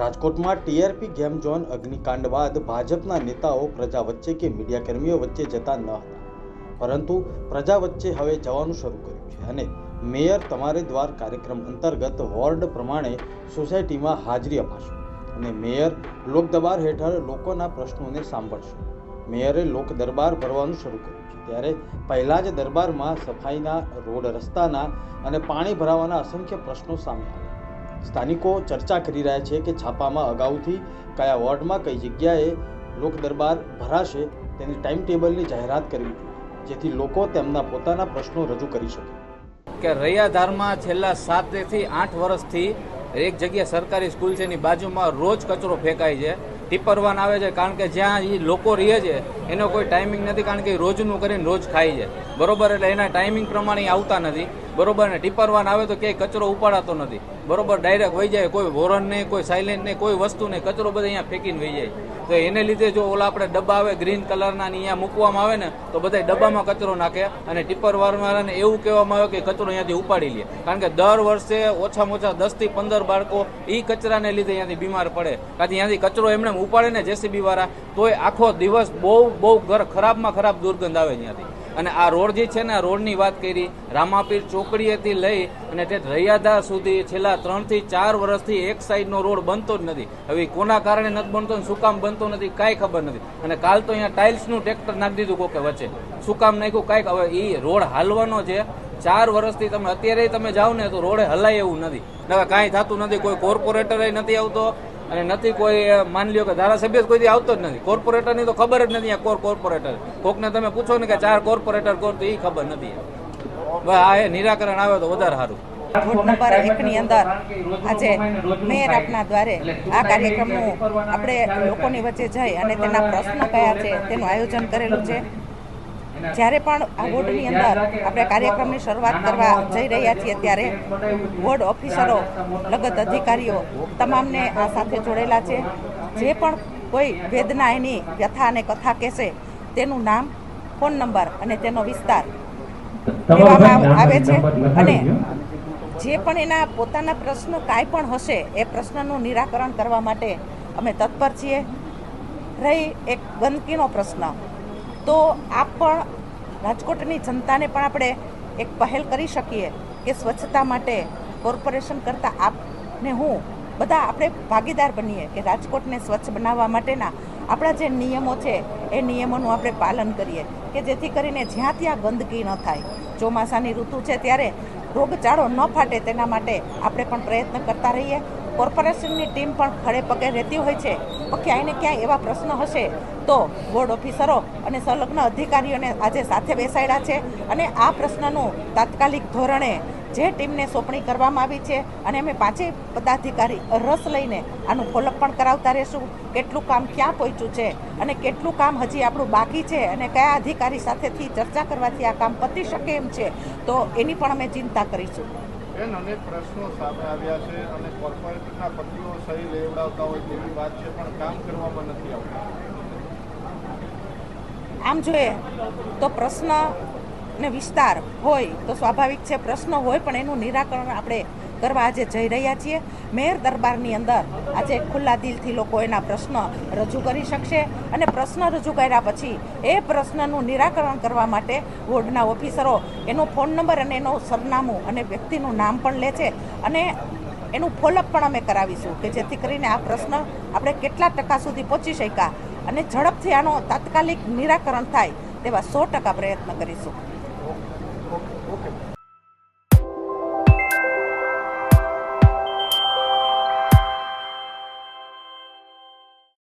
રાજકોટમાં TRP game zone અગ્નિકાંડ બાદ ભાજપના નેતાઓ પ્રજા વચ્ચે કે મીડિયાકર્મીઓ વચ્ચે જતા ન હતા. પરંતુ પ્રજા વચ્ચે હવે જવાનું શરૂ કર્યું છે અને મેયર તમારે દ્વાર કાર્યક્રમ અંતર્ગત વોર્ડ પ્રમાણે સોસાયટીમાં હાજરી અપાશે અને મેયર લોક દરબાર હેઠળ લોકોના પ્રશ્નોને સાંભળશે. મેયરે લોક દરબાર ભરવાનું શરૂ કર્યું છે ત્યારે પહેલા જ દરબારમાં સફાઈના, રોડ રસ્તાના અને પાણી ભરાવાના અસંખ્ય પ્રશ્નો સામે આવ્યા. સ્થાનિકો ચર્ચા કરી રહ્યા છે કે છાપામાં અગાઉથી કયા વોર્ડમાં, કઈ જગ્યાએ લોક દરબાર ભરાશે તેની ટાઈમ ટેબલની જાહેરાત કરવી જેથી લોકો તેમના પોતાના પ્રશ્નો રજૂ કરી શકે. કે રૈયાધારમાં છેલ્લા સાતથી આઠ વર્ષથી એક જગ્યા સરકારી સ્કૂલ છે, એની બાજુમાં રોજ કચરો ફેંકાય છે. ટીપરવાન આવે છે, કારણ કે જ્યાં એ લોકો રહે છે, એનો કોઈ ટાઈમિંગ નથી, કારણ કે રોજનું કરીને રોજ ખાય છે. બરોબર, એટલે એના ટાઈમિંગ પ્રમાણે આવતા નથી. બરોબર ને? ટીપરવાન આવે તો ક્યાંય કચરો ઉપાડાતો નથી. બરોબર? ડાયરેક્ટ વહી જાય, કોઈ વોરન નહીં, કોઈ સાયલેન્ટ નહીં, કોઈ વસ્તુ નહીં. કચરો બધા અહીંયા ફેંકીને વહી જાય. તો એને લીધે જો ઓલા આપણે ડબ્બા આવે ગ્રીન કલરના અહીંયા મૂકવામાં આવે ને, તો બધા ડબ્બામાં કચરો નાખે અને ટીપર વાળાને એવું કહેવામાં આવે કે કચરો અહીંયાથી ઉપાડી લે. કારણ કે દર વર્ષે ઓછામાં ઓછા દસથી પંદર બાળકો એ કચરાને લીધે અહીંયાથી બીમાર પડે. કાંથી અહીંયાથી કચરો એમને ઉપાડે ને જેસીબી વાળા, તોય આખો દિવસ બહુ બહુ ઘર ખરાબમાં ખરાબ દુર્ગંધ આવે અહીંયાથી. અને આ રોડ જે છે ને રોડની વાત કરી, રામાપીર ચોકડીએથી લઈ અને તે રૈયાધાર સુધી છેલ્લા ત્રણથી ચાર વર્ષથી એક સાઈડનો રોડ બનતો જ નથી. હવે કોના કારણે નથી બનતો શું કામ બનતો નથી, કાંઈ ખબર નથી. અને કાલ તો અહીંયા ટાઇલ્સનું ટ્રેક્ટર નાખી દીધું કોકે વચ્ચે. શું કામ નાખ્યું, કાંઈક હવે એ રોડ હાલવાનો છે. ચાર વર્ષથી તમે, અત્યારે તમે જાઓ ને તો રોડે હલાય એવું નથી. હવે કાંઈ થતું નથી, કોઈ કોર્પોરેટરે નથી આવતો અને નથી કોઈ માની લ્યો કે ધારાસભ્ય કોઈથી આવતો જ નથી. કોર્પોરેટરની તો ખબર જ નથી કોર કોર્પોરેટર. કોકને તમે પૂછો ને કે ચાર કોર્પોરેટર કોર તો એ ખબર નથી. આ એ નિરાકરણ આવે તો વધારે સારું. વોર્ડ નંબર એકની અંદર આજે મેયર આપના દ્વારે આ કાર્યક્રમનું આપણે લોકોની વચ્ચે જઈ અને તેના પ્રશ્નો કયા છે, તેનું આયોજન કરેલું છે. જ્યારે પણ આ વોર્ડની અંદર આપણે કાર્યક્રમની શરૂઆત કરવા જઈ રહ્યા છીએ ત્યારે વોર્ડ ઓફિસરો લગત અધિકારીઓ તમામને આ સાથે જોડેલા છે. જે પણ કોઈ વેદના એની વ્યથા અને કથા કહેશે તેનું નામ ફોન નંબર અને તેનો વિસ્તાર કહેવામાં આવે છે. અને જે પણ એના પોતાના પ્રશ્ન કાંઈ પણ હશે એ પ્રશ્નનું નિરાકરણ કરવા માટે અમે તત્પર છીએ. રહી એક ગંદકીનો પ્રશ્ન. તો આપ પણ રાજકોટની જનતાને પણ આપણે એક પહેલ કરી શકીએ કે સ્વચ્છતા માટે કોર્પોરેશન કરતાં આપને હું બધા આપણે ભાગીદાર બનીએ કે રાજકોટને સ્વચ્છ બનાવવા માટેના આપણા જે નિયમો છે, એ નિયમોનું આપણે પાલન કરીએ કે જેથી કરીને જ્યાં ત્યાં ગંદકી ન થાય. ચોમાસાની ઋતુ છે ત્યારે રોગચાળો ન ફાટે તેના માટે આપણે પણ પ્રયત્ન કરતા રહીએ. કોર્પોરેશનની ટીમ પણ ખડે પગે રહેતી હોય છે. પણ ક્યાંય ને ક્યાંય એવા પ્રશ્નો હશે તો વોર્ડ ઓફિસરો અને સંલગ્ન અધિકારીઓને આજે સાથે બેસાડ્યા છે અને આ પ્રશ્નનું તાત્કાલિક ધોરણે જે ટીમને સોંપણી કરવામાં આવી છે અને અમે પાંચેય પદાધિકારી રસ લઈને આનું ફોલોઅપ પણ કરાવતા રહીશું. કેટલું કામ ક્યાં પહોંચ્યું છે અને કેટલું કામ હજી આપણું બાકી છે અને કયા અધિકારી સાથેથી ચર્ચા કરવાથી આ કામ પતી શકે એમ છે, તો એની પણ અમે ચિંતા કરીશું. બેન, અનેક પ્રશ્નો સામે આવ્યા છે અને કોર્પોરેટરના પતિઓ સહી લેવડાવતા હોય તેવી વાત છે, પણ કામ કરવામાં નથી આવતું. આમ જોઈએ તો પ્રશ્ન ને વિસ્તાર હોય તો સ્વાભાવિક છે, પ્રશ્ન હોય પણ એનું નિરાકરણ આપણે કરવા આજે જઈ રહ્યા છીએ. મેયર દરબારની અંદર આજે ખુલ્લા દિલથી લોકો એના પ્રશ્ન રજૂ કરી શકશે અને પ્રશ્ન રજૂ કર્યા પછી એ પ્રશ્નનું નિરાકરણ કરવા માટે વોર્ડના ઓફિસરો એનો ફોન નંબર અને એનું સરનામું અને વ્યક્તિનું નામ પણ લે છે અને એનું ફોલોઅપ પણ અમે કરાવીશું કે જેથી કરીને આ પ્રશ્ન આપણે કેટલા ટકા સુધી પહોંચી શક્યા અને ઝડપથી આનો તાત્કાલિક નિરાકરણ થાય તેવા સો ટકા પ્રયત્ન કરીશું.